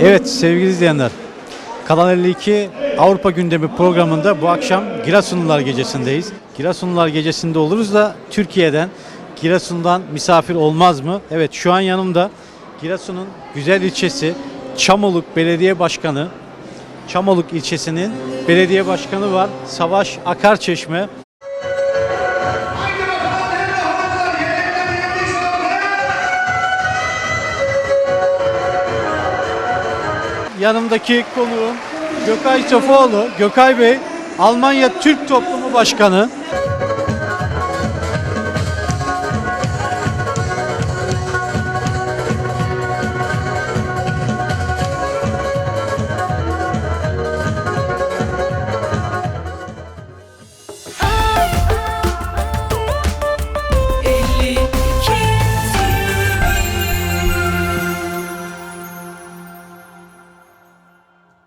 Evet sevgili izleyenler. Kanal 52 Avrupa Gündemi programında bu akşam Giresunlular Gecesi'ndeyiz. Giresunlular Gecesi'nde oluruz da Türkiye'den, Giresun'dan misafir olmaz mı? Evet şu an yanımda Giresun'un güzel ilçesi Çamoluk Belediye Başkanı, Çamoluk ilçesinin belediye başkanı var. Savaş Akarçeşme. Yanımdaki konuğum Gökay Sofuoğlu. Gökay Bey, Almanya Türk Toplumu Başkanı.